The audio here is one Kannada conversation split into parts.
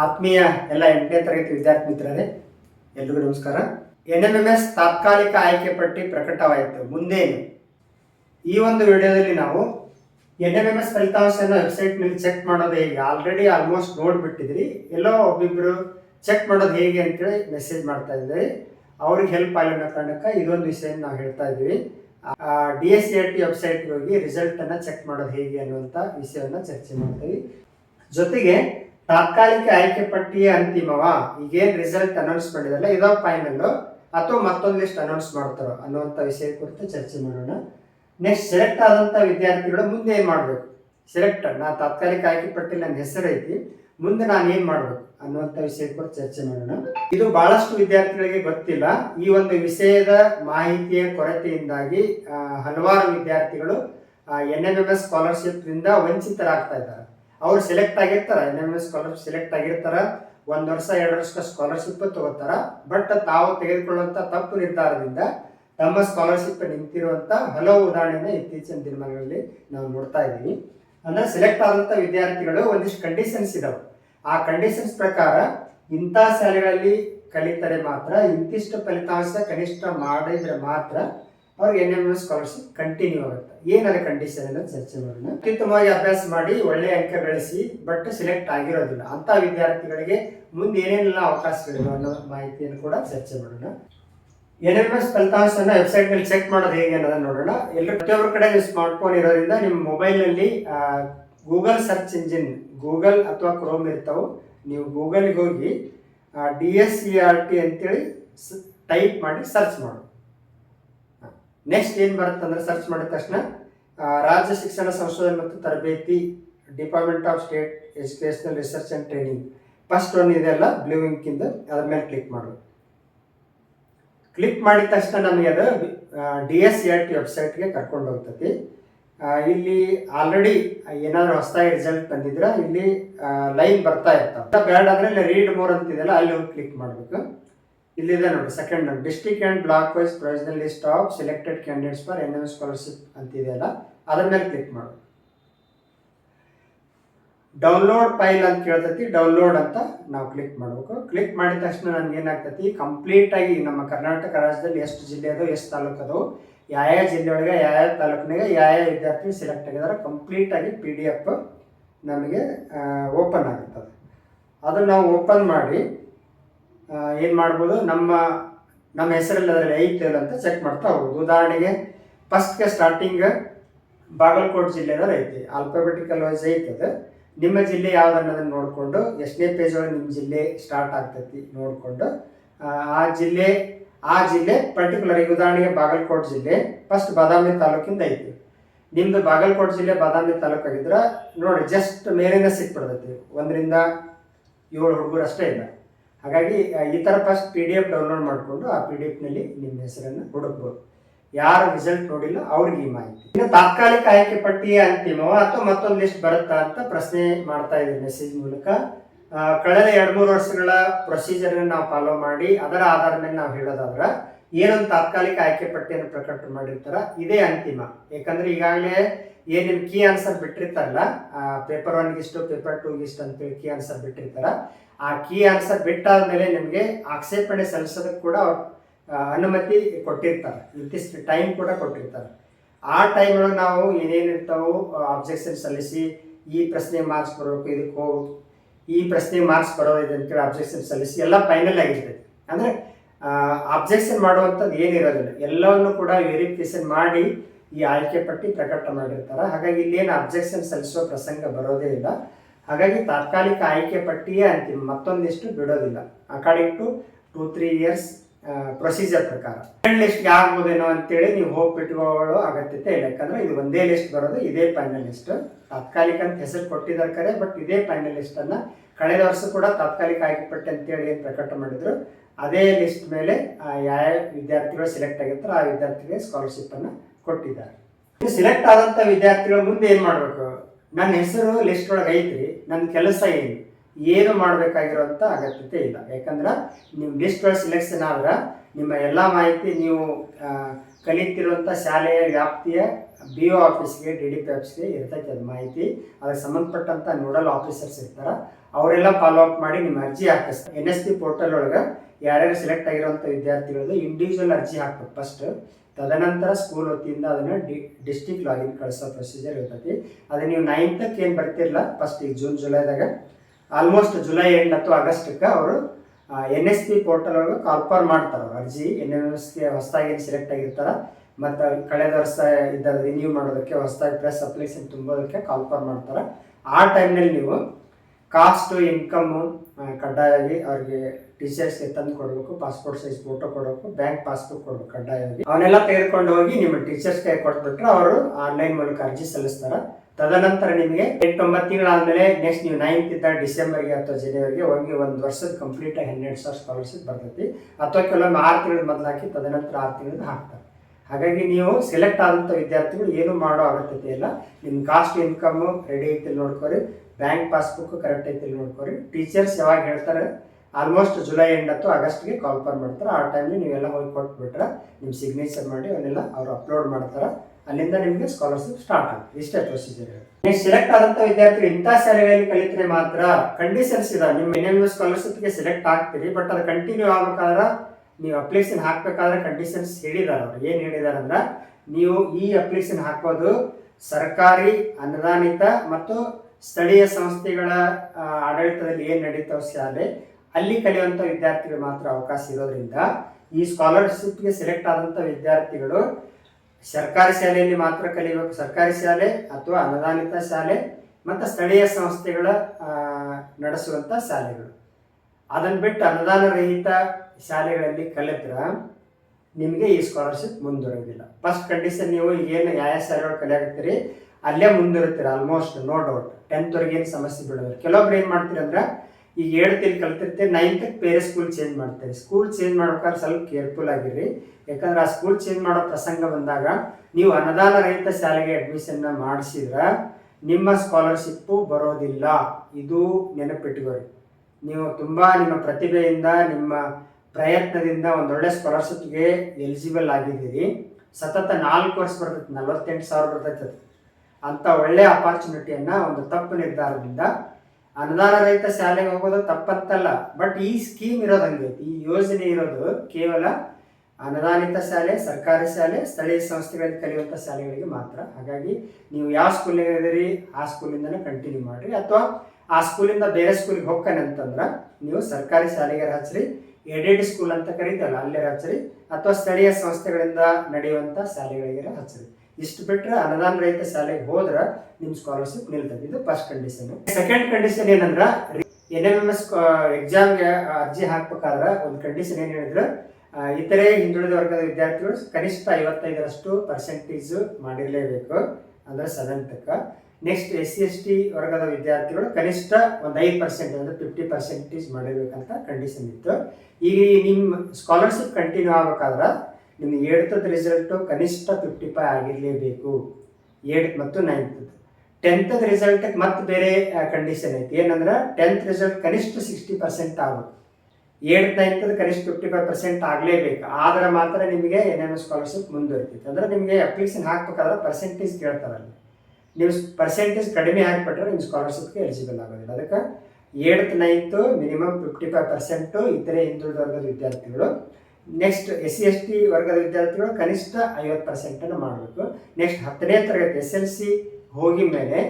ಆತ್ಮೀಯ ಎಲ್ಲ ಎಂಟನೇ ತರಗತಿ ವಿದ್ಯಾರ್ಥಿ ಮಿತ್ರರೇ, ಎಲ್ರಿಗೂ ನಮಸ್ಕಾರ. ಎನ್ ಎಂ ಎಂ ಎಸ್ ತಾತ್ಕಾಲಿಕ ಆಯ್ಕೆ ಪಟ್ಟಿ ಪ್ರಕಟವಾಯಿತು. ಮುಂದೇನು? ಈ ಒಂದು ವಿಡಿಯೋದಲ್ಲಿ ನಾವು ಎನ್ ಎಂ ಎಂ ಎಸ್ ಫಲಿತಾಂಶನ ವೆಬ್ಸೈಟ್ನಲ್ಲಿ ಚೆಕ್ ಮಾಡೋದು ಹೇಗೆ? ಆಲ್ರೆಡಿ ಆಲ್ಮೋಸ್ಟ್ ನೋಡ್ಬಿಟ್ಟಿದ್ರಿ. ಎಲ್ಲೋ ಒಬ್ಬಿಬ್ರು ಚೆಕ್ ಮಾಡೋದು ಹೇಗೆ ಅಂತೇಳಿ ಮೆಸೇಜ್ ಮಾಡ್ತಾ ಇದ್ದಾರೆ ಅವ್ರಿಗೆ ಹೆಲ್ಪ್ ಅನ್ನೋ ಕಾರಣಕ್ಕೆ ಇದೊಂದು ವಿಷಯ ನಾವು ಹೇಳ್ತಾ ಇದ್ದೀವಿ D S C R T ವೆಬ್ಸೈಟ್ಗೆ ಹೋಗಿ ರಿಸಲ್ಟನ್ನು ಚೆಕ್ ಮಾಡೋದು ಹೇಗೆ ಅನ್ನುವಂಥ ವಿಷಯವನ್ನು ಚರ್ಚೆ ಮಾಡ್ತೀವಿ. ಜೊತೆಗೆ ತಾತ್ಕಾಲಿಕ ಆಯ್ಕೆ ಪಟ್ಟಿಯ ಅಂತಿಮವಾ? ಈಗೇನು ರಿಸಲ್ಟ್ ಅನೌನ್ಸ್ ಮಾಡಿದಲ್ಲ, ಇದೋ ಫೈನಲ್ ಅಥವಾ ಮತ್ತೊಂದು ಲಿಸ್ಟ್ ಅನೌನ್ಸ್ ಮಾಡ್ತಾರೋ ಅನ್ನುವಂಥ ವಿಷಯ ಕುರಿತು ಚರ್ಚೆ ಮಾಡೋಣ. ನೆಕ್ಸ್ಟ್ ಸೆಲೆಕ್ಟ್ ಆದಂಥ ವಿದ್ಯಾರ್ಥಿಗಳು ಮುಂದೆ ಏನು ಮಾಡಬೇಕು? ಸೆಲೆಕ್ಟ್ ನಾ ತಾತ್ಕಾಲಿಕ ಆಯ್ಕೆ ಪಟ್ಟಿ ನನ್ನ ಹೆಸರು ಐತಿ, ಮುಂದೆ ನಾನು ಏನು ಮಾಡಬೇಕು ಅನ್ನುವಂಥ ವಿಷಯ ಕುರಿತು ಚರ್ಚೆ ಮಾಡೋಣ. ಇದು ಬಹಳಷ್ಟು ವಿದ್ಯಾರ್ಥಿಗಳಿಗೆ ಗೊತ್ತಿಲ್ಲ. ಈ ಒಂದು ವಿಷಯದ ಮಾಹಿತಿಯ ಕೊರತೆಯಿಂದಾಗಿ ಹಲವಾರು ವಿದ್ಯಾರ್ಥಿಗಳು ಎನ್ ಎಂ ಎಂ ಎಸ್ ಸ್ಕಾಲರ್ಶಿಪ್ನಿಂದ ವಂಚಿತರಾಗ್ತಾ ಇದ್ದಾರೆ. ಅವ್ರು ಸೆಲೆಕ್ಟ್ ಆಗಿರ್ತಾರ N M S scholarship select ಆಗಿರ್ತಾರ, ಒಂದ್ ವರ್ಷ, ಎರಡು ವರ್ಷ ಸ್ಕಾಲರ್ಶಿಪ್ ತಗೋತಾರ ಬಟ್ ತಾವು ತೆಗೆದುಕೊಳ್ಳುವಂತ ತಪ್ಪು ನಿರ್ಧಾರದಿಂದ ತಮ್ಮ ಸ್ಕಾಲರ್ಶಿಪ್ ನಿಂತಿರುವಂತ ಹಲವು ಉದಾಹರಣೆಯನ್ನ ಇತ್ತೀಚಿನ ದಿನಮಾನಗಳಲ್ಲಿ ನಾವು ನೋಡ್ತಾ ಇದ್ದೀವಿ. ಅಂದ್ರೆ ಸೆಲೆಕ್ಟ್ ಆದಂತ ವಿದ್ಯಾರ್ಥಿಗಳು ಒಂದಿಷ್ಟು ಕಂಡೀಷನ್ಸ್ ಇದಾವೆ. ಆ ಕಂಡೀಷನ್ಸ್ ಪ್ರಕಾರ ಇಂಥ ಶಾಲೆಗಳಲ್ಲಿ ಕಲಿತರೆ ಮಾತ್ರ, ಇಂತಿಷ್ಟು ಫಲಿತಾಂಶ ಕನಿಷ್ಠ ಮಾಡಿದ್ರೆ ಮಾತ್ರ ಅವ್ರಿಗೆ ಎನ್ ಎಂ ಸ್ಕಾಲರ್ಶಿಪ್ ಕಂಟಿನ್ಯೂ ಆಗುತ್ತೆ. ಏನಾದ್ರೆ ಕಂಡೀಷನ್ ಅನ್ನೋದು ಚರ್ಚೆ ಮಾಡೋಣ. ಅತ್ಯುತ್ತಮವಾಗಿ ಅಭ್ಯಾಸ ಮಾಡಿ, ಒಳ್ಳೆ ಅಂಕ ಗಳಿಸಿ ಬಟ್ ಸೆಲೆಕ್ಟ್ ಆಗಿರೋದಿಲ್ಲ. ಅಂತ ವಿದ್ಯಾರ್ಥಿಗಳಿಗೆ ಮುಂದೆ ಏನೇನೆಲ್ಲ ಅವಕಾಶಗಳಿವೆ ಅನ್ನೋ ಮಾಹಿತಿಯನ್ನು ಕೂಡ ಚರ್ಚೆ ಮಾಡೋಣ. ಎನ್ ಎಂ ಎಸ್ ಫಲಿತಾಂಶನ ವೆಬ್ಸೈಟ್ನಲ್ಲಿ ಚೆಕ್ ಮಾಡೋದು ಹೇಗೆ ಅನ್ನೋದನ್ನ ನೋಡೋಣ. ಎಲ್ಲರೂ ಪ್ರತಿಯೊಬ್ಬರ ಕಡೆ ನೀವು ಸ್ಮಾರ್ಟ್ ಫೋನ್ ಇರೋದ್ರಿಂದ ನಿಮ್ಮ ಮೊಬೈಲ್ನಲ್ಲಿ ಗೂಗಲ್ ಸರ್ಚ್ ಇಂಜಿನ್ ಗೂಗಲ್ ಅಥವಾ ಕ್ರೋಮ್ ಇರ್ತಾವೆ. ನೀವು ಗೂಗಲ್ಗೆ ಹೋಗಿ D S C R T ಅಂತೇಳಿ ಟೈಪ್ ಮಾಡಿ ಸರ್ಚ್ ಮಾಡು ನೆಕ್ಸ್ಟ್ ಏನು ಬರುತ್ತೆ ಅಂದ್ರೆ ಸರ್ಚ್ ಮಾಡಿದ ತಕ್ಷಣ ರಾಜ್ಯ ಶಿಕ್ಷಣ ಸಂಶೋಧನೆ ಮತ್ತು ತರಬೇತಿ department of state educational research and training first one ಇದೆಲ್ಲ ಬ್ಲೂ ಇಂಕಿಂದ ಅದ್ರ ಮೇಲೆ ಕ್ಲಿಕ್ ಮಾಡು ಕ್ಲಿಕ್ ಮಾಡಿದ ತಕ್ಷಣ ನಮಗೆ ಅದು ಡಿ ಎಸ್ ಎಲ್ ಟಿ ವೆಬ್ಸೈಟ್ಗೆ ಕರ್ಕೊಂಡು ಹೋಗ್ತೈತಿ ಇಲ್ಲಿ ಆಲ್ರೆಡಿ ಏನಾದರೂ ಹೊಸದಾಗಿ ರಿಸಲ್ಟ್ ಬಂದಿದ್ರೆ ಇಲ್ಲಿ ಲೈನ್ ಬರ್ತಾ ಇರ್ತಾವೆ. ಬೇಡ ಅಂದ್ರೆ ಇಲ್ಲಿ ರೀಡ್ ಮೋರ್ ಅಂತಿದೆಯಲ್ಲ ಅಲ್ಲಿ ಹೋಗಿ ಕ್ಲಿಕ್ ಮಾಡಬೇಕು. ಇಲ್ಲಿದೆ ನೋಡಿ second district and block wise provisional list of selected candidates for N M scholarship ಅಂತಿದೆಯಲ್ಲ, ಅದ್ರ ಮೇಲೆ ಕ್ಲಿಕ್ ಮಾಡು. ಡೌನ್ಲೋಡ್ ಫೈಲ್ ಅಂತ ಕೇಳ್ತೈತಿ ಡೌನ್ಲೋಡ್ ಅಂತ ನಾವು ಕ್ಲಿಕ್ ಮಾಡಬೇಕು. ಕ್ಲಿಕ್ ಮಾಡಿದ ತಕ್ಷಣ ನನಗೆ ಏನಾಗ್ತೈತಿ ಕಂಪ್ಲೀಟ್ ಆಗಿ ನಮ್ಮ ಕರ್ನಾಟಕ ರಾಜ್ಯದಲ್ಲಿ ಎಷ್ಟು ಜಿಲ್ಲೆ ಅದು ಎಷ್ಟು ತಾಲೂಕು ಅದು ಯಾವ ಯಾವ ಜಿಲ್ಲೆ ಒಳಗೆ ಯಾವ ಯಾವ ತಾಲೂಕಿನಾಗ ಯಾವ ಯಾವ ವಿದ್ಯಾರ್ಥಿ ಸೆಲೆಕ್ಟ್ ಆಗಿದ್ದಾರೆ ಕಂಪ್ಲೀಟ್ ಆಗಿ ಪಿ ಡಿ ಎಫ್ ನಮಗೆ ಓಪನ್ ಆಗುತ್ತದೆ ಅದು ನಾವು ಓಪನ್ ಮಾಡಿ ಏನು ಮಾಡ್ಬೋದು? ನಮ್ಮ ನಮ್ಮ ಹೆಸರಲ್ಲಿ ಅದರಲ್ಲಿ ಐತೆ ಅಂತ ಚೆಕ್ ಮಾಡ್ತಾ ಹೋಗ್ಬೋದು. ಉದಾಹರಣೆಗೆ ಫಸ್ಟ್ಗೆ ಸ್ಟಾರ್ಟಿಂಗ್ ಬಾಗಲಕೋಟೆ ಜಿಲ್ಲೆದಲ್ಲಿ ಐತಿ. ಆಲ್ಫಾಬೆಟಿಕಲ್ ವೈಸ್ ಅದು ನಿಮ್ಮ ಜಿಲ್ಲೆ ಯಾವ್ದು ಅನ್ನೋದನ್ನ ನೋಡಿಕೊಂಡು, ಎಷ್ಟನೇ ಪೇಜ್ ಒಳಗೆ ನಿಮ್ಮ ಜಿಲ್ಲೆ ಸ್ಟಾರ್ಟ್ ಆಗ್ತೈತಿ ನೋಡಿಕೊಂಡು, ಆ ಜಿಲ್ಲೆ ಆ ಜಿಲ್ಲೆ ಪರ್ಟಿಕ್ಯುಲರ್ ಈಗ ಉದಾಹರಣೆಗೆ ಬಾಗಲಕೋಟೆ ಜಿಲ್ಲೆ ಫಸ್ಟ್ ಬಾದಾಮಿ ತಾಲೂಕಿಂದ ಐತಿ. ನಿಮ್ದು ಬಾಗಲಕೋಟೆ ಜಿಲ್ಲೆ ಬಾದಾಮಿ ತಾಲೂಕು ಆಗಿದ್ರೆ ನೋಡಿ ಜಸ್ಟ್ ಮೇಲಿಂದ ಸಿಕ್ಬಿಡ್ತೈತಿ. ಒಂದರಿಂದ ಏಳು ಹುಡುಗರು ಅಷ್ಟೇ ಇಲ್ಲ. ಹಾಗಾಗಿ ಈ ಥರ first P D F download ಮಾಡಿಕೊಂಡು ಆ ಪಿ ಡಿ ಎಫ್ನಲ್ಲಿ ನಿಮ್ಮ ಹೆಸರನ್ನು ಹುಡುಕ್ಬೋದು. ಯಾರು ರಿಸಲ್ಟ್ ನೋಡಿಲ್ಲ ಅವ್ರಿಗೆ ಈ ಮಾಹಿತಿ. ಇನ್ನು ತಾತ್ಕಾಲಿಕ ಆಯ್ಕೆ ಪಟ್ಟಿಯ ಅಂತಿಮವ ಅಥವಾ ಮತ್ತೊಂದು ಲಿಸ್ಟ್ ಬರುತ್ತಾ ಅಂತ ಪ್ರಶ್ನೆ ಮಾಡ್ತಾ ಇದ್ದೀವಿ ಮೆಸೇಜ್ ಮೂಲಕ. ಕಳೆದ ಎರಡು ಮೂರು ವರ್ಷಗಳ ಪ್ರೊಸೀಜರ್ ನಾವು ಫಾಲೋ ಮಾಡಿ, ಅದರ ಆಧಾರದ ಮೇಲೆ ನಾವು ಹೇಳೋದಾದ್ರೆ, ಏನೊಂದು ತಾತ್ಕಾಲಿಕ ಆಯ್ಕೆ ಪಟ್ಟಿಯನ್ನು ಪ್ರಕಟ ಮಾಡಿರ್ತಾರ, ಇದೇ ಅಂತಿಮ. ಯಾಕಂದ್ರೆ ಈಗಾಗಲೇ ಏನ್ ನಿಮ್ ಕೀ ಆನ್ಸರ್ ಬಿಟ್ಟಿರ್ತಾರಲ್ಲ ಪೇಪರ್ ಒನ್ಗೆ ಇಷ್ಟು ಪೇಪರ್ ಟೂಗೆ ಇಷ್ಟು ಅಂತೇಳಿ ಕೀ ಆನ್ಸರ್ ಬಿಟ್ಟಿರ್ತಾರ. ಆ ಕೀ ಆನ್ಸರ್ ಬಿಟ್ಟಾದ್ಮೇಲೆ ನಿಮಗೆ ಆಕ್ಷೇಪಣೆ ಸಲ್ಲಿಸೋದಕ್ಕೆ ಕೂಡ ಅನುಮತಿ ಕೊಟ್ಟಿರ್ತಾರೆ. ಇಂತಿಷ್ಟು ಟೈಮ್ ಕೂಡ ಕೊಟ್ಟಿರ್ತಾರೆ. ಆ ಟೈಮ್ ಒಳಗೆ ನಾವು ಏನೇನು ಇರ್ತಾವು ಅಬ್ಜೆಕ್ಷನ್ ಸಲ್ಲಿಸಿ, ಈ ಪ್ರಶ್ನೆ ಮಾರ್ಕ್ಸ್ ಬರಬೇಕು ಇದಕ್ಕೆ ಹೋಗು, ಈ ಪ್ರಶ್ನೆ ಮಾರ್ಕ್ಸ್ ಬರೋದಿದೆ ಅಂತೇಳಿ ಅಬ್ಜೆಕ್ಷನ್ ಸಲ್ಲಿಸಿ, ಎಲ್ಲ ಫೈನಲ್ ಆಗಿರ್ತೈತಿ. ಅಂದರೆ ಅಬ್ಜೆಕ್ಷನ್ ಮಾಡುವಂಥದ್ದು ಏನಿರೋದಿಲ್ಲ. ಎಲ್ಲವನ್ನು ಕೂಡ ವೆರಿಫಿಕೇಶನ್ ಮಾಡಿ ಈ ಆಯ್ಕೆ ಪಟ್ಟಿ ಪ್ರಕಟ ಮಾಡಿರ್ತಾರೆ. ಹಾಗಾಗಿ ಇಲ್ಲೇನು ಅಬ್ಜೆಕ್ಷನ್ ಸಲ್ಲಿಸುವ ಪ್ರಸಂಗ ಬರೋದೇ ಇಲ್ಲ. ಹಾಗಾಗಿ ತಾತ್ಕಾಲಿಕ ಆಯ್ಕೆ ಪಟ್ಟಿಯೇ ಅಂತಿಮ, ಮತ್ತೊಂದಿಷ್ಟು ಬಿಡೋದಿಲ್ಲ. According to two three years procedure ಪ್ರಕಾರ. ಸೆಕೆಂಡ್ ಲಿಸ್ಟ್ಗೆ ಆಗ್ಬೋದೇನೋ ಅಂತೇಳಿ ನೀವು ಹೋಗಿ ಬಿಟ್ಕೊಳ್ಳೋ ಅಗತ್ಯತೆ ಇಲ್ಲ. ಯಾಕಂದ್ರೆ ಇದು ಒಂದೇ ಲಿಸ್ಟ್ ಬರೋದು, ಇದೇ ಫೈನಲ್ ಲಿಸ್ಟ್ ತಾತ್ಕಾಲಿಕ ಅಂತ ಹೆಸರು ಕೊಟ್ಟಿದ್ದಾರೆ ಕರೆ ಬಟ್ ಇದೇ ಫೈನಲ್ ಅನ್ನ ಕಳೆದ ವರ್ಷ ಕೂಡ ತಾತ್ಕಾಲಿಕ ಆಯ್ಕೆ ಪಟ್ಟಿ ಅಂತೇಳಿ ಪ್ರಕಟ ಮಾಡಿದ್ರು. ಅದೇ ಲಿಸ್ಟ್ ಮೇಲೆ ಯಾವ ವಿದ್ಯಾರ್ಥಿಗಳು ಸೆಲೆಕ್ಟ್ ಆಗಿರ್ತಾರೋ ಆ ವಿದ್ಯಾರ್ಥಿಗಳಿಗೆ ಸ್ಕಾಲರ್ಶಿಪ್ ಅನ್ನ ಕೊಟ್ಟಿದ್ದಾರೆ. ಸೆಲೆಕ್ಟ್ ಆದಂತ ವಿದ್ಯಾರ್ಥಿಗಳು ಮುಂದೆ ಏನು ಮಾಡಬೇಕು? ನನ್ನ ಹೆಸರು ಲಿಸ್ಟ್ ಒಳಗೆ ಐತ್ರಿ, ನನ್ನ ಕೆಲಸ ಏನು? ಏನು ಮಾಡಬೇಕಾಗಿರೋಂಥ ಅಗತ್ಯತೆ ಇಲ್ಲ. ಯಾಕಂದ್ರೆ ನಿಮ್ಮ ಲಿಸ್ಟ್ ಒಳಗೆ ಸೆಲೆಕ್ಷನ್ ಆದ್ರೆ ನಿಮ್ಮ ಎಲ್ಲ ಮಾಹಿತಿ ನೀವು ಕಲಿತಿರುವಂಥ ಶಾಲೆಯ ವ್ಯಾಪ್ತಿಯ ಬಿ ಒ ಆಫೀಸ್ಗೆ, ಡಿ ಡಿ ಪಿ ಆಫೀಸ್ಗೆ ಇರ್ತೈತೆ ಅದು ಮಾಹಿತಿ. ಅದಕ್ಕೆ ಸಂಬಂಧಪಟ್ಟಂಥ ನೋಡಲ್ ಆಫೀಸರ್ಸ್ ಇರ್ತಾರೆ. ಅವರೆಲ್ಲ ಫಾಲೋ ಅಪ್ ಮಾಡಿ ನಿಮ್ಮ ಅರ್ಜಿ ಹಾಕಿಸ್ತಾರೆ. ಎನ್ ಎಸ್ ಪಿ ಪೋರ್ಟಲ್ ಒಳಗೆ ಯಾರ್ಯಾರು ಸೆಲೆಕ್ಟ್ ಆಗಿರೋಂಥ ವಿದ್ಯಾರ್ಥಿಗಳದ್ದು ಇಂಡಿವಿಜುವಲ್ ಅರ್ಜಿ ಹಾಕ್ಬೇಕು ಫಸ್ಟ್ ತದನಂತರ ಸ್ಕೂಲ್ ವತಿಯಿಂದ ಅದನ್ನು ಡಿ ಡಿಸ್ಟಿಕ್ ಲಾಗಿನ್ ಕಳಿಸೋ ಪ್ರೊಸೀಜರ್ ಇರ್ತೈತಿ. ಅದು ನೀವು ನೈನ್ತಕ್ಕೆ ಏನು ಬರ್ತಿರಲ್ಲ ಫಸ್ಟ್ ಈಗ ಜೂನ್ ಜುಲೈದಾಗ ಆಲ್ಮೋಸ್ಟ್ ಜುಲೈ ಎಂಡ್ ಅಥವಾ ಆಗಸ್ಟ್ಗೆ ಅವರು ಎನ್ ಎಸ್ ಪಿ ಪೋರ್ಟಲ್ ಒಳಗೆ ಕಾಲ್ಫಾರ್ ಮಾಡ್ತಾರೆ ಅರ್ಜಿ. ಎನ್ ಎಸ್ ಪಿ ಹೊಸದಾಗಿ ಸೆಲೆಕ್ಟ್ ಆಗಿರ್ತಾರೆ? ಮತ್ತು ಕಳೆದ ವರ್ಷ ಇದ್ದ ರಿನ್ಯೂ ಮಾಡೋದಕ್ಕೆ ಹೊಸದಾಗಿ ಪ್ರೆಸ್ ಅಪ್ಲಿಕೇಶನ್ ತುಂಬೋದಕ್ಕೆ ಕಾಲ್ಫಾರ್ ಮಾಡ್ತಾರೆ. ಆ ಟೈಮ್ನಲ್ಲಿ ನೀವು ಕಾಸ್ಟು ಇನ್ಕಮ್ಮು ಕಡ್ಡಾಯವಾಗಿ ಅವ್ರಿಗೆ ಟೀಚರ್ಸ್ಗೆ ತಂದು ಕೊಡಬೇಕು ಪಾಸ್ಪೋರ್ಟ್ ಸೈಜ್ ಫೋಟೋ ಕೊಡಬೇಕು ಬ್ಯಾಂಕ್ ಪಾಸ್ಬುಕ್ ಕೊಡಬೇಕು ಕಡ್ಡಾಯವಾಗಿ. ಅವನ್ನೆಲ್ಲ ತೆಗೆದುಕೊಂಡು ಹೋಗಿ ನಿಮ್ಮ ಟೀಚರ್ಸ್ ಕೈ ಕೊಟ್ಬಿಟ್ರೆ ಅವರು ಆನ್ಲೈನ್ ಮೂಲಕ ಅರ್ಜಿ ಸಲ್ಲಿಸ್ತಾರೆ. ತದನಂತರ ನಿಮಗೆ ಎಂಟೊಂಬತ್ತು ತಿಂಗಳಾದ್ಮೇಲೆ ನೆಕ್ಸ್ಟ್ ನೀವು ನೈನ್ತ್ ಇದ್ದ ಡಿಸೆಂಬರ್ಗೆ ಅಥವಾ ಜನವರಿಗೆ ಹೋಗಿ ಒಂದು ವರ್ಷದ ಕಂಪ್ಲೀಟ್ ಹನ್ನೆರಡು ಸಾವಿರ ಸ್ಕಾಲರ್ಶಿಪ್ ಬರ್ತೈತಿ. ಅಥವಾ ಕೆಲವೊಮ್ಮೆ ಆರು ತಿಂಗಳ ಮೊದಲಾಕಿ ತದನಂತರ ಆರು ತಿಂಗಳು ಹಾಕ್ತಾರೆ. ಹಾಗಾಗಿ ನೀವು ಸೆಲೆಕ್ಟ್ ಆದಂಥ ವಿದ್ಯಾರ್ಥಿಗಳು ಏನು ಮಾಡೋ ಅಗತ್ಯತೆ ಇಲ್ಲ. ನಿಮ್ಮ ಕಾಸ್ಟ್ ಇನ್ಕಮ್ಮು ರೆಡಿ ಐತಿ ನೋಡ್ಕೊರಿ. ಬ್ಯಾಂಕ್ ಪಾಸ್ಬುಕ್ ಕರೆಕ್ಟ್ ಐತಿ ನೋಡ್ಕೊರಿ. ಟೀಚರ್ಸ್ ಯಾವಾಗ ಹೇಳ್ತಾರೆ? ಆಲ್ಮೋಸ್ಟ್ ಜುಲೈ ಎಂಡ್ ಅಥವಾ ಆಗಸ್ಟ್ಗೆ ಕಾಲ್ಫರ್ ಮಾಡ್ತಾರೆ. ಆ ಟೈಮ್ಲಿ ನೀವೆಲ್ಲ ಹೋಗಿ ಕೊಟ್ಬಿಟ್ರೆ ನಿಮ್ಮ ಸಿಗ್ನೇಚರ್ ಮಾಡಿ ಅವನ್ನೆಲ್ಲ ಅವ್ರು ಅಪ್ಲೋಡ್ ಮಾಡ್ತಾರೆ. ಅಲ್ಲಿಂದ ನಿಮಗೆ ಸ್ಕಾಲರ್ಶಿಪ್ ಸ್ಟಾರ್ಟ್ ಆಗುತ್ತೆ. ಇಷ್ಟೇ ಪ್ರೊಸೀಜರ್ ನೀವು ಸೆಲೆಕ್ಟ್ ಆದಂಥ ವಿದ್ಯಾರ್ಥಿಗಳು ಇಂಥ ಶಾಲೆಗಳಲ್ಲಿ ಕಲಿತರೆ ಮಾತ್ರ ಕಂಡೀಷನ್ಸ್ ಇದೆ ನಿಮ್ಮ ಎನ್ ಎಂ ಸ್ಕಾಲರ್ಶಿಪ್ಗೆ ಸೆಲೆಕ್ಟ್ ಆಗ್ತೀರಿ ಬಟ್ ಅದು ಕಂಟಿನ್ಯೂ ಆಗ್ಬೇಕಾದ್ರೆ ನೀವು ಅಪ್ಲಿಕೇಶನ್ ಹಾಕ್ಬೇಕಾದ್ರೆ ಕಂಡೀಷನ್ಸ್ ಹೇಳಿದಾರ ಅವರು. ಏನು ಹೇಳಿದಾರೆ ಅಂದ್ರೆ, ನೀವು ಈ ಅಪ್ಲಿಕೇಶನ್ ಹಾಕೋದು ಸರ್ಕಾರಿ, ಅನುದಾನಿತ ಮತ್ತು ಸ್ಥಳೀಯ ಸಂಸ್ಥೆಗಳ ಆಡಳಿತದಲ್ಲಿ ಏನು ನಡೀತಾವ ಶಾಲೆ, ಅಲ್ಲಿ ಕಲಿಯುವಂಥ ವಿದ್ಯಾರ್ಥಿಗಳು ಮಾತ್ರ ಅವಕಾಶ ಇರೋದ್ರಿಂದ ಈ ಸ್ಕಾಲರ್ಶಿಪ್ಗೆ ಸೆಲೆಕ್ಟ್ ಆದಂಥ ವಿದ್ಯಾರ್ಥಿಗಳು ಸರ್ಕಾರಿ ಶಾಲೆಯಲ್ಲಿ ಮಾತ್ರ ಕಲಿಬೇಕು. ಸರ್ಕಾರಿ ಶಾಲೆ ಅಥವಾ ಅನುದಾನಿತ ಶಾಲೆ ಮತ್ತು ಸ್ಥಳೀಯ ಸಂಸ್ಥೆಗಳ ನಡೆಸುವಂಥ ಶಾಲೆಗಳು. ಅದನ್ನು ಬಿಟ್ಟು ಅನುದಾನ ರಹಿತ ಶಾಲೆಗಳಲ್ಲಿ ಕಲಿತ್ರ ನಿಮಗೆ ಈ ಸ್ಕಾಲರ್ಶಿಪ್ ಮುಂದುವರೆಯೋದಿಲ್ಲ ಫಸ್ಟ್ ಕಂಡೀಷನ್ ನೀವು ಏನು ಯಾವ ಶಾಲೆಗಳು ಕಲಿಯಾಕತ್ತೀರಿ, ಅಲ್ಲೇ ಮುಂದಿರುತ್ತೀರ ಆಲ್ಮೋಸ್ಟ್ ನೋ ಡೌಟ್ ಟೆಂತ್ವರೆಗೆ ಏನು ಸಮಸ್ಯೆ ಬಿಡೋದಿಲ್ಲ ಕೆಲವೊಬ್ರು ಏನು ಮಾಡ್ತೀರಿ ಅಂದ್ರೆ, ಈಗ ಹೇಳ್ತೀರಿ ಕಲ್ತಿರ್ತೀರಿ ನೈನ್ತಕ್ಕೆ ಬೇರೆ ಸ್ಕೂಲ್ ಚೇಂಜ್ ಮಾಡ್ತೀರಿ. ಸ್ಕೂಲ್ ಚೇಂಜ್ ಮಾಡ್ಬೇಕಾದ್ರೆ ಸ್ವಲ್ಪ ಕೇರ್ಫುಲ್ ಆಗಿರಿ ಯಾಕಂದ್ರೆ ಆ ಸ್ಕೂಲ್ ಚೇಂಜ್ ಮಾಡೋ ಪ್ರಸಂಗ ಬಂದಾಗ, ನೀವು ಅನುದಾನ ರಹಿತ ಶಾಲೆಗೆ ಅಡ್ಮಿಷನ್ನ ಮಾಡಿಸಿದ್ರೆ, ನಿಮ್ಮ ಸ್ಕಾಲರ್ಶಿಪ್ಪು ಬರೋದಿಲ್ಲ. ಇದು ನೆನಪಿಟ್ಕೊಳ್ಳಿ ನೀವು ತುಂಬ ನಿಮ್ಮ ಪ್ರತಿಭೆಯಿಂದ ನಿಮ್ಮ ಪ್ರಯತ್ನದಿಂದ ಒಂದೊಳ್ಳೆ ಸ್ಕಾಲರ್ಶಿಪ್ಗೆ ಎಲಿಜಿಬಲ್ ಆಗಿದ್ದೀರಿ. ಸತತ ನಾಲ್ಕು ವರ್ಷ ಬರ್ತೈತಿ, ನಲವತ್ತೆಂಟು ಸಾವಿರ ಬರ್ತೈತೆ ಅಂಥ ಒಳ್ಳೆಯ ಅಪಾರ್ಚುನಿಟಿಯನ್ನು ಒಂದು ತಪ್ಪು ನಿರ್ಧಾರದಿಂದ ಅನುದಾನ ರಹಿತ ಶಾಲೆಗೆ ಹೋಗೋದು ತಪ್ಪತ್ತಲ್ಲ ಬಟ್ ಈ ಸ್ಕೀಮ್ ಇರೋದು ಹಂಗೆ, ಈ ಯೋಜನೆ ಇರೋದು ಕೇವಲ ಅನುದಾನಿತ ಶಾಲೆ, ಸರ್ಕಾರಿ ಶಾಲೆ, ಸ್ಥಳೀಯ ಸಂಸ್ಥೆಗಳಲ್ಲಿ ಕಲಿಯುವಂಥ ಶಾಲೆಗಳಿಗೆ ಮಾತ್ರ. ಹಾಗಾಗಿ ನೀವು ಯಾವ ಸ್ಕೂಲಿಗೆ ಇದ್ದೀರಿ, ಆ ಸ್ಕೂಲಿಂದನೇ ಕಂಟಿನ್ಯೂ ಮಾಡಿರಿ. ಅಥವಾ ಆ ಸ್ಕೂಲಿಂದ ಬೇರೆ ಸ್ಕೂಲಿಗೆ ಹೋಗ್ತಾನೆ ಅಂತಂದ್ರೆ ನೀವು ಸರ್ಕಾರಿ ಶಾಲೆಗೆ ಹಚ್ಚ್ರಿ ಎಡೆಡ್ ಸ್ಕೂಲ್ ಅಂತ ಕರೀತಲ್ಲ, ಅಲ್ಲೇ ಹಚ್ಚರಿ ಅಥವಾ ಸ್ಥಳೀಯ ಸಂಸ್ಥೆಗಳಿಂದ ನಡೆಯುವಂಥ ಶಾಲೆಗಳಿಗೆ ಹಚ್ಚರಿ ಇಷ್ಟು ಬಿಟ್ಟರೆ ಅನುದಾನ ರಹಿತ ಶಾಲೆಗೆ ಹೋದ್ರೆ ನಿಮ್ಮ ಸ್ಕಾಲರ್ಶಿಪ್ ನಿಲ್ತದೆ. ಇದು ಫಸ್ಟ್ ಕಂಡೀಷನ್ ಸೆಕೆಂಡ್ ಕಂಡೀಷನ್ ಏನಂದ್ರೆ ಎನ್ ಎಂ ಎಂ ಎಸ್ ಎಕ್ಸಾಮ್ಗೆ ಅರ್ಜಿ ಹಾಕ್ಬೇಕಾದ್ರೆ ಒಂದು ಕಂಡೀಷನ್ ಏನು ಹೇಳಿದ್ರೆ ಇತರೆ ಹಿಂದುಳಿದ ವರ್ಗದ ವಿದ್ಯಾರ್ಥಿಗಳು ಕನಿಷ್ಠ ಐವತ್ತೈದರಷ್ಟು ಪರ್ಸೆಂಟೇಜ್ ಮಾಡಿರಲೇಬೇಕು. ಅಂದರೆ ಸೆವೆಂತಕ್ಕೆ next S C S T ವರ್ಗದ ವಿದ್ಯಾರ್ಥಿಗಳು ಕನಿಷ್ಠ ಒಂದು ಐದು ಪರ್ಸೆಂಟ್ ಅಂದರೆ ಫಿಫ್ಟಿ ಪರ್ಸೆಂಟೇಜ್ ಮಾಡಿರ್ಬೇಕಂತ ಕಂಡೀಷನ್ ಇತ್ತು. ಈಗ ನಿಮ್ಮ ಸ್ಕಾಲರ್ಶಿಪ್ ಕಂಟಿನ್ಯೂ ಆಗಬೇಕಾದ್ರೆ ನಿಮ್ಗೆ ಏಳ್ತದ ರಿಸಲ್ಟು ಕನಿಷ್ಠ ಫಿಫ್ಟಿ ಫೈ ಆಗಿರಲೇಬೇಕು. ಏಟ್ ಮತ್ತು ನೈನ್ತ್ ಟೆಂತದ ರಿಸಲ್ಟ್ಗೆ ಮತ್ತೆ ಬೇರೆ ಕಂಡೀಷನ್ ಐತಿ. ಏನಂದ್ರೆ ಟೆಂತ್ ರಿಸಲ್ಟ್ ಕನಿಷ್ಠ ಸಿಕ್ಸ್ಟಿ ಪರ್ಸೆಂಟ್ ಆಗುತ್ತೆ ಏಟ್ ನೈನ್ತದ ಕನಿಷ್ಠ ಫಿಫ್ಟಿ ಫೈವ್ ಪರ್ಸೆಂಟ್ ಆಗಲೇಬೇಕು. ಆದರೆ ಮಾತ್ರ ನಿಮಗೆ ಏನೇನು ಸ್ಕಾಲರ್ಶಿಪ್ ಮುಂದುವರಿತೈತೆ. ಅಂದ್ರೆ ನಿಮಗೆ ಅಪ್ಲಿಕೇಶನ್ ಹಾಕ್ಬೇಕಾದ್ರೆ ಪರ್ಸೆಂಟೇಜ್ ಕೇಳ್ತಾರಲ್ಲಿ. ನೀವು ಪರ್ಸೆಂಟೇಜ್ ಕಡಿಮೆ ಹಾಕಿಬಿಟ್ರೆ ನಿಮ್ಮ ಸ್ಕಾಲರ್ಶಿಪ್ಗೆ ಎಲಿಜಿಬಲ್ ಆಗೋದಿಲ್ಲ. ಅದಕ್ಕೆ eighth ninth minimum fifty five percent ಇತರೆ ಹಿಂದುಳಿದ ವರ್ಗದ ವಿದ್ಯಾರ್ಥಿಗಳು. Next S C S T ವರ್ಗದ ವಿದ್ಯಾರ್ಥಿಗಳು ಕನಿಷ್ಠ ಐವತ್ತು ಪರ್ಸೆಂಟನ್ನು ಮಾಡಬೇಕು. ನೆಕ್ಸ್ಟ್ ಹತ್ತನೇ ತರಗತಿ ಎಸ್ ಎಲ್ ಸಿ ಹೋಗಿ ಮೇಲೆ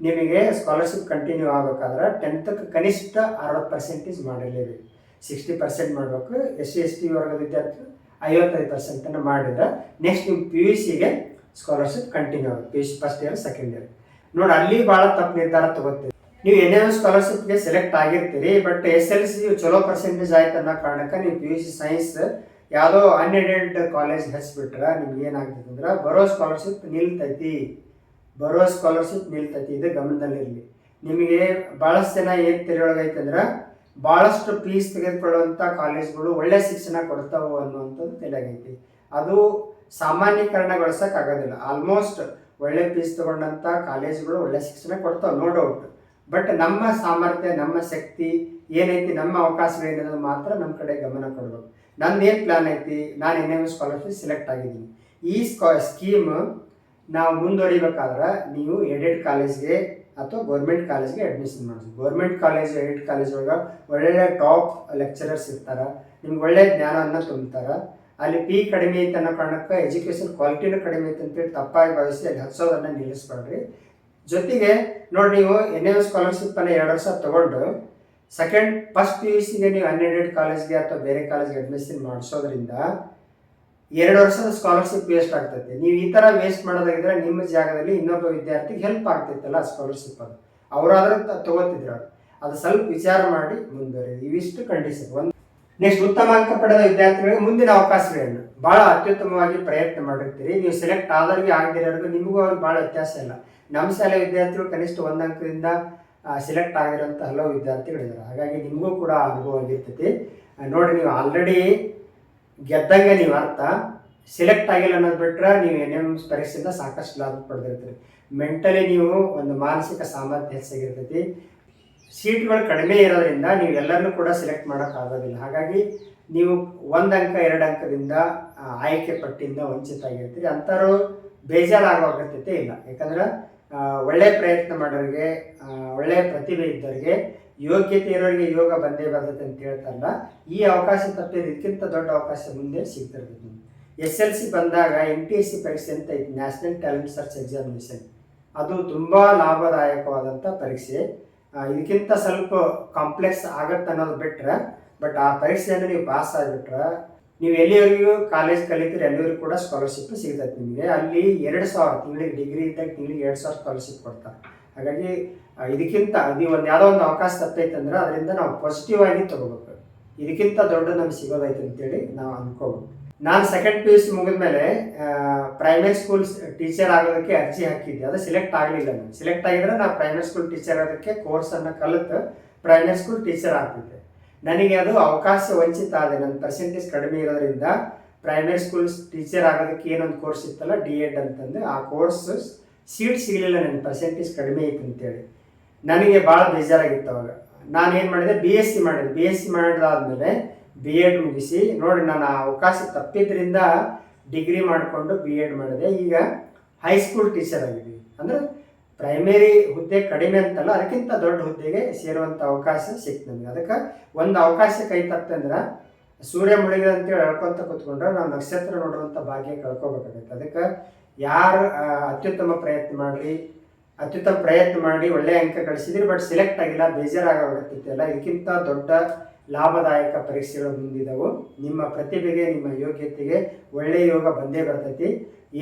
ನಿಮಗೆ ಸ್ಕಾಲರ್ಶಿಪ್ ಕಂಟಿನ್ಯೂ ಆಗಬೇಕಾದ್ರೆ ಟೆಂತಕ್ಕೆ ಕನಿಷ್ಠ ಅರವತ್ತು ಪರ್ಸೆಂಟೇಜ್ ಮಾಡಿರಲೇಬೇಕು ಸಿಕ್ಸ್ಟಿ ಪರ್ಸೆಂಟ್ ಮಾಡಬೇಕು. ಎಸ್ ಸಿ ಎಸ್ ಟಿ ವರ್ಗದ ವಿದ್ಯಾರ್ಥಿಗಳು ಐವತ್ತೈದು ಪರ್ಸೆಂಟನ್ನು ಮಾಡಿದ್ರೆ ನೆಕ್ಸ್ಟ್ ನಿಮ್ಮ ಪಿ ಯು ಸಿಗೆ ಸ್ಕಾಲರ್ಶಿಪ್ ಕಂಟಿನ್ಯೂ ಆಗುತ್ತೆ P U C first year second year ನೋಡಿ ಅಲ್ಲಿ ಭಾಳ ತಪ್ಪು ನಿರ್ಧಾರ ತಗೋತೀವಿ ನೀವು ಎನ್ ಸ್ಕಾಲರ್ಶಿಪ್ ಸ್ಕಾಲರ್ಶಿಪ್ಗೆ ಸೆಲೆಕ್ಟ್ ಆಗಿರ್ತೀರಿ ಬಟ್ ಎಸ್ ಎಲ್ ಸಿ ಚಲೋ ಪರ್ಸೆಂಟೇಜ್ ಆಯ್ತು ಅನ್ನೋ ಕಾರಣಕ್ಕೆ ನೀವು ಪಿ ಯು ಸಿ ಸೈನ್ಸ್ ಯಾವುದೋ ಅನ್ಎಡೆಡ್ ಕಾಲೇಜ್ ಹಚ್ಬಿಟ್ರೆ, ನಿಮ್ಗೆ ಏನಾಗ್ತದೆ ಅಂದ್ರೆ ಬರೋ ಸ್ಕಾಲರ್ಶಿಪ್ ನಿಲ್ತೈತಿ. ಬರೋ ಸ್ಕಾಲರ್ಶಿಪ್ ನಿಲ್ತೈತಿ, ಇದು ಗಮನದಲ್ಲಿರಲಿ ನಿಮಗೆ ಭಾಳಷ್ಟು ಜನ ಏನು ತೆರೆಯೊಳಗೈತಂದ್ರೆ ಭಾಳಷ್ಟು ಫೀಸ್ ತೆಗೆದುಕೊಳ್ಳುವಂಥ ಕಾಲೇಜ್ಗಳು ಒಳ್ಳೆ ಶಿಕ್ಷಣ ಕೊಡ್ತಾವೆ ಅನ್ನುವಂಥದ್ದು ತೆಲೆಗೈತಿ ಅದು ಸಾಮಾನ್ಯೀಕರಣಗೊಳಿಸಕ್ ಆಗೋದಿಲ್ಲ ಆಲ್ಮೋಸ್ಟ್ ಒಳ್ಳೆ ಫೀಸ್ ತಗೊಂಡಂಥ ಕಾಲೇಜ್ಗಳು ಒಳ್ಳೆ ಶಿಕ್ಷಣ ಕೊಡ್ತಾವೆ ನೋ ಡೌಟ್ ಬಟ್ ನಮ್ಮ ಸಾಮರ್ಥ್ಯ, ನಮ್ಮ ಶಕ್ತಿ ಏನೈತಿ, ನಮ್ಮ ಅವಕಾಶ ಅನ್ನೋದು ಮಾತ್ರ ನಮ್ಮ ಕಡೆ ಗಮನ ಕೊಡಬೇಕು. ನಂದು ಏನು ಪ್ಲಾನ್ ಐತಿ, ನಾನು ಎನ್ ಸ್ಕಾಲರ್ಶಿಪ್ ಸೆಲೆಕ್ಟ್ ಆಗಿದ್ದೀನಿ. ಈ ಸ್ಕಾ ಸ್ಕೀಮ್ ನಾವು ಮುಂದುವರಿಬೇಕಾದ್ರೆ ನೀವು ಎಡೆಡ್ ಕಾಲೇಜ್ಗೆ ಅಥವಾ ಗೌರ್ಮೆಂಟ್ ಕಾಲೇಜ್ಗೆ ಅಡ್ಮಿಷನ್ ಮಾಡಿಸಿ. ಗೌರ್ಮೆಂಟ್ ಕಾಲೇಜ್ ಎಡೆಡ್ ಕಾಲೇಜ್ ಒಳಗೆ ಒಳ್ಳೊಳ್ಳೆ ಟಾಪ್ ಲೆಕ್ಚರರ್ಸ್ ಇರ್ತಾರೆ. ನಿಮ್ಗೆ ಒಳ್ಳೆ ಜ್ಞಾನವನ್ನು ತುಂಬ್ತಾರೆ. ಅಲ್ಲಿ ಪಿ ಕಡಿಮೆ ಐತೆ ಅನ್ನೋ ಕಾರಣಕ್ಕೆ ಎಜುಕೇಶನ್ ಕ್ವಾಲಿಟಿನೂ ಕಡಿಮೆ ಐತೆ ಅಂತೇಳಿ ತಪ್ಪಾಗಿ ಭಾವಿಸಿ ಅಲ್ಲಿ ಹಚ್ಚೋದನ್ನು ನಿಲ್ಲಿಸ್ಬೇಡ್ರಿ ಜೊತೆಗೆ ನೋಡಿ ನೀವು ಎನ್ ಸ್ಕಾಲರ್ಶಿಪ್ ಅನ್ನ ಎರಡು ವರ್ಷ ತಗೊಂಡು ಸೆಕೆಂಡ್ ಫಸ್ಟ್ ಪಿ ಯು ಸಿಗೆ ನೀವು ಅನ್ಎಡೆಡ್ ಕಾಲೇಜ್ಗೆ ಅಥವಾ ಬೇರೆ ಕಾಲೇಜ್ಗೆ ಅಡ್ಮಿಷನ್ ಮಾಡಿಸೋದ್ರಿಂದ ಎರಡು ವರ್ಷದ ಸ್ಕಾಲರ್ಶಿಪ್ ವೇಸ್ಟ್ ಆಗ್ತೈತೆ. ನೀವು ಈ ಥರ ವೇಸ್ಟ್ ಮಾಡೋದಾಗಿದ್ರೆ ನಿಮ್ಮ ಜಾಗದಲ್ಲಿ ಇನ್ನೊಬ್ಬ ವಿದ್ಯಾರ್ಥಿಗೆ ಹೆಲ್ಪ್ ಆಗ್ತೈತಲ್ಲ ಸ್ಕಾಲರ್ಶಿಪ್ ಅದು ಅವರಾದ್ರೆ ತಗೋತಿದ್ರು ಅದು ಸ್ವಲ್ಪ ವಿಚಾರ ಮಾಡಿ ಮುಂದುವರಿ ಇವಿಷ್ಟು ಕಂಡೀಷನ್ ಒಂದು ನೆಕ್ಸ್ಟ್ ಉತ್ತಮ ಅಂಕ ಪಡೆದ ವಿದ್ಯಾರ್ಥಿಗಳಿಗೆ ಮುಂದಿನ ಅವಕಾಶಗಳನ್ನು ಭಾಳ ಅತ್ಯುತ್ತಮವಾಗಿ ಪ್ರಯತ್ನ ಮಾಡಿರ್ತೀರಿ. ನೀವು ಸೆಲೆಕ್ಟ್ ಆದವ್ರಿಗೆ ಆಗದಿರೋರ್ಗು ನಿಮಗೂ ಅವ್ರಿಗೆ ಭಾಳ ವ್ಯತ್ಯಾಸ ಇಲ್ಲ. ನಮ್ಮ ಶಾಲೆ ವಿದ್ಯಾರ್ಥಿಗಳು ಕನಿಷ್ಠ ಒಂದು ಅಂಕದಿಂದ ಸೆಲೆಕ್ಟ್ ಆಗಿರೋಂಥ ಹಲವು ವಿದ್ಯಾರ್ಥಿಗಳಿದ್ದಾರೆ ಹಾಗಾಗಿ ನಿಮಗೂ ಕೂಡ ಅನುಭವ ಆಗಿರ್ತೈತಿ. ನೋಡಿ, ನೀವು ಆಲ್ರೆಡಿ ಗೆದ್ದಂಗೆ ನೀವು ಅರ್ಥ. ಸೆಲೆಕ್ಟ್ ಆಗಿಲ್ಲ ಅನ್ನೋದು ಬಿಟ್ಟರೆ ನೀವು ಎನ್ ಎಂ ಪರೀಕ್ಷೆಯಿಂದ ಸಾಕಷ್ಟು ಲಾಭ ಪಡೆದಿರ್ತೀರಿ. ಮೆಂಟಲಿ ನೀವು ಒಂದು ಮಾನಸಿಕ ಸಾಮರ್ಥ್ಯ ಹೆಚ್ಚಾಗಿರ್ತೈತಿ. ಸೀಟ್ಗಳು ಕಡಿಮೆ ಇರೋದ್ರಿಂದ ನೀವು ಎಲ್ಲರನ್ನೂ ಕೂಡ ಸೆಲೆಕ್ಟ್ ಮಾಡೋಕ್ಕಾಗೋದಿಲ್ಲ. ಹಾಗಾಗಿ ನೀವು ಒಂದು ಅಂಕ, ಎರಡು ಅಂಕದಿಂದ ಆಯ್ಕೆ ಪಟ್ಟಿಯಿಂದ ವಂಚಿತ ಆಗಿರ್ತೀರಿ ಅಂಥವ್ರು ಬೇಜಾರಾಗುವ ಅಗತ್ಯತೆ ಇಲ್ಲ. ಯಾಕಂದ್ರೆ ಒಳ್ಳೆ ಪ್ರಯತ್ನ ಮಾಡೋರಿಗೆ ಒಳ್ಳೆ ಪ್ರತಿಭೆ ಇದ್ದವರಿಗೆ, ಯೋಗ್ಯತೆ ಇರೋರಿಗೆ ಯೋಗ ಬಂದೇ ಬರ್ತದೆ ಅಂತ ಹೇಳ್ತಾರಲ್ಲ, ಈ ಅವಕಾಶ ತಪ್ಪಿದ್ರೆ ಇದಕ್ಕಿಂತ ದೊಡ್ಡ ಅವಕಾಶ ಮುಂದೆ ಸಿಗ್ತಿರ್ತದೆ. ಎಸ್ ಎಲ್ ಸಿ ಬಂದಾಗ ಎನ್ ಟಿ ಎಸ್ ಸಿ ಪರೀಕ್ಷೆ ಅಂತ ಐತಿ ನ್ಯಾಷನಲ್ ಟ್ಯಾಲೆಂಟ್ ಸರ್ಚ್ ಎಕ್ಸಾಮಿನೇಷನ್ ಅದು ತುಂಬ ಲಾಭದಾಯಕವಾದಂಥ ಪರೀಕ್ಷೆ. ಇದಕ್ಕಿಂತ ಸ್ವಲ್ಪ ಕಾಂಪ್ಲೆಕ್ಸ್ ಆಗತ್ತೆ ಅನ್ನೋದು ಬಿಟ್ರೆ ಬಟ್ ಆ ಪರೀಕ್ಷೆಯನ್ನು ನೀವು ಪಾಸ್ ಆಗಿಬಿಟ್ರೆ, ನೀವು ಎಲ್ಲಿವರೆಗೂ ಕಾಲೇಜ್ ಕಲಿತೀರಿ ಅಲ್ಲಿವರೆಗೂ ಕೂಡ ಸ್ಕಾಲರ್ಶಿಪ್ ಸಿಗ್ತೈತೆ ನಿಮಗೆ. ಅಲ್ಲಿ ಎರಡು ಸಾವಿರ ತಿಂಗಳಿಗೆ ಡಿಗ್ರಿ ಇದ್ದಾಗ ತಿಂಗಳಿಗೆ ಎರಡು ಸಾವಿರ ಸ್ಕಾಲರ್ಶಿಪ್ ಕೊಡ್ತಾರೆ. ಹಾಗಾಗಿ ಇದಕ್ಕಿಂತ ನೀವು ಒಂದು ಯಾವುದೋ ಒಂದು ಅವಕಾಶ ತಪ್ಪೈತೆ ಅಂದ್ರೆ ಅದರಿಂದ ನಾವು ಪಾಸಿಟಿವ್ ಆಗಿ ತಗೋಬೇಕು. ಇದಕ್ಕಿಂತ ದೊಡ್ಡ ನಮ್ಗೆ ಸಿಗೋದೈತೆ ಅಂತೇಳಿ ನಾವು ಅನ್ಕೋಬೇಕು. ನಾನು ಸೆಕೆಂಡ್ ಪಿ ಯು ಸಿ ಮುಗಿದ್ಮೇಲೆ ಪ್ರೈಮರಿ ಸ್ಕೂಲ್ ಟೀಚರ್ ಆಗೋದಕ್ಕೆ ಅರ್ಜಿ ಹಾಕಿದ್ದೆ. ಅದು ಸಿಲೆಕ್ಟ್ ಆಗಲಿಲ್ಲ ನಾನು ಸಿಲೆಕ್ಟ್ ಆಗಿದ್ರೆ ನಾನು ಪ್ರೈಮರಿ ಸ್ಕೂಲ್ ಟೀಚರ್ ಆಗೋದಕ್ಕೆ ಕೋರ್ಸನ್ನು ಕಲಿತು ಪ್ರೈಮರಿ ಸ್ಕೂಲ್ ಟೀಚರ್ ಆಗ್ತಿದ್ದೆ ನನಗೆ ಅದು ಅವಕಾಶ ವಂಚಿತ ಆದೆ. ನನ್ನ ಪರ್ಸೆಂಟೇಜ್ ಕಡಿಮೆ ಇರೋದ್ರಿಂದ ಪ್ರೈಮರಿ ಸ್ಕೂಲ್ ಟೀಚರ್ ಆಗೋದಕ್ಕೆ ಏನೊಂದು ಕೋರ್ಸ್ ಇತ್ತಲ್ಲ ಡಿ ಎಡ್ ಅಂತಂದು, ಆ ಕೋರ್ಸ್ ಸೀಟ್ ಸಿಗಲಿಲ್ಲ ನನ್ನ ಪರ್ಸೆಂಟೇಜ್ ಕಡಿಮೆ ಇತ್ತು ಅಂತೇಳಿ. ನನಗೆ ಭಾಳ ಬೇಜಾರಾಗಿತ್ತು ಅವಾಗ. ನಾನು ಏನು ಮಾಡಿದೆ? ಬಿ ಎಸ್ ಸಿ ಮಾಡಿದೆ. ಬಿ ಎಸ್ ಸಿ ಮಾಡಿದಾದ್ಮೇಲೆ ಬಿ ಎಡ್ ಮುಗಿಸಿ, ನೋಡಿ ನಾನು ಅವಕಾಶ ತಪ್ಪಿದ್ರಿಂದ ಡಿಗ್ರಿ ಮಾಡಿಕೊಂಡು ಬಿ ಎಡ್ ಮಾಡಿದೆ. ಈಗ ಹೈಸ್ಕೂಲ್ ಟೀಚರ್ ಆಗಿದ್ದೀವಿ ಅಂದರೆ ಪ್ರೈಮರಿ ಹುದ್ದೆ ಕಡಿಮೆ ಅಂತಲ್ಲ, ಅದಕ್ಕಿಂತ ದೊಡ್ಡ ಹುದ್ದೆಗೆ ಸೇರುವಂಥ ಅವಕಾಶ ಸಿಕ್ತು ನನಗೆ. ಅದಕ್ಕೆ ಒಂದು ಅವಕಾಶ ಕೈ ತಪ್ಪಂದ್ರೆ ಸೂರ್ಯ ಮುಳುಗಿದೆ ಅಂತೇಳಿ ಹೇಳ್ಕೊಂತ ಕೂತ್ಕೊಂಡ್ರೆ ನಾವು ನಕ್ಷತ್ರ ನೋಡುವಂಥ ಭಾಗ್ಯ ಕಳ್ಕೊಬೇಕಾಗತ್ತೆ. ಅದಕ್ಕೆ ಯಾರು ಅತ್ಯುತ್ತಮ ಪ್ರಯತ್ನ ಮಾಡಿರಿ ಅತ್ಯುತ್ತಮ ಪ್ರಯತ್ನ ಮಾಡಿ ಒಳ್ಳೆಯ ಅಂಕ ಗಳಿಸಿದ್ರಿ, ಬಟ್ ಸೆಲೆಕ್ಟ್ ಆಗಿಲ್ಲ ಬೇಜಾರಾಗತ್ತಲ್ಲ ಇದಕ್ಕಿಂತ ದೊಡ್ಡ ಲಾಭದಾಯಕ ಪರೀಕ್ಷೆಗಳು ಮುಂದಿದವು ನಿಮ್ಮ ಪ್ರತಿಭೆಗೆ, ನಿಮ್ಮ ಯೋಗ್ಯತೆಗೆ ಒಳ್ಳೆಯ ಯೋಗ ಬಂದೇ ಬರ್ತೈತಿ.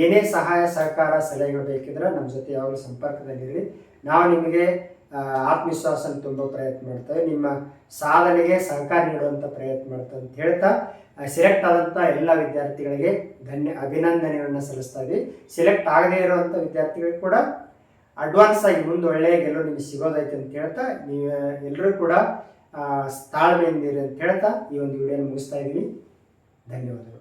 ಏನೇ ಸಹಾಯ, ಸಹಕಾರ, ಸಲಹೆಗಳು ಬೇಕಿದ್ರೆ ನಮ್ಮ ಜೊತೆ ಯಾವಾಗಲೂ ಸಂಪರ್ಕದಲ್ಲಿರಿ ನಾವು ನಿಮಗೆ ಆತ್ಮವಿಶ್ವಾಸ ತುಂಬೋ ಪ್ರಯತ್ನ ಮಾಡ್ತೇವೆ ನಿಮ್ಮ ಸಾಧನೆಗೆ ಸಹಕಾರ ನೀಡುವಂಥ ಪ್ರಯತ್ನ ಮಾಡ್ತೇವೆ ಅಂತ ಹೇಳ್ತಾ ಸೆಲೆಕ್ಟ್ ಆದಂಥ ಎಲ್ಲ ವಿದ್ಯಾರ್ಥಿಗಳಿಗೆ ಧನ್ಯ, ಅಭಿನಂದನೆಗಳನ್ನು ಸಲ್ಲಿಸ್ತಾ ಇದ್ದೀವಿ ಸೆಲೆಕ್ಟ್ ಆಗದೇ ಇರುವಂಥ ವಿದ್ಯಾರ್ಥಿಗಳಿಗೆ ಕೂಡ ಅಡ್ವಾನ್ಸ್ ಆಗಿ ಮುಂದೆ ಒಳ್ಳೆಯ ಗೆಲುವು ನಿಮಗೆ ಸಿಗೋದೈತೆ ಅಂತ ಹೇಳ್ತಾ, ನೀವು ಎಲ್ಲರೂ ಕೂಡ ತಾಳ್ಮೆಯಿಂದಿರಿ ಅಂತ ಹೇಳ್ತಾ ಈ ಒಂದು ವಿಡಿಯೋನ ಮುಗಿಸ್ತಾ ಇದ್ದೀವಿ ಧನ್ಯವಾದಗಳು.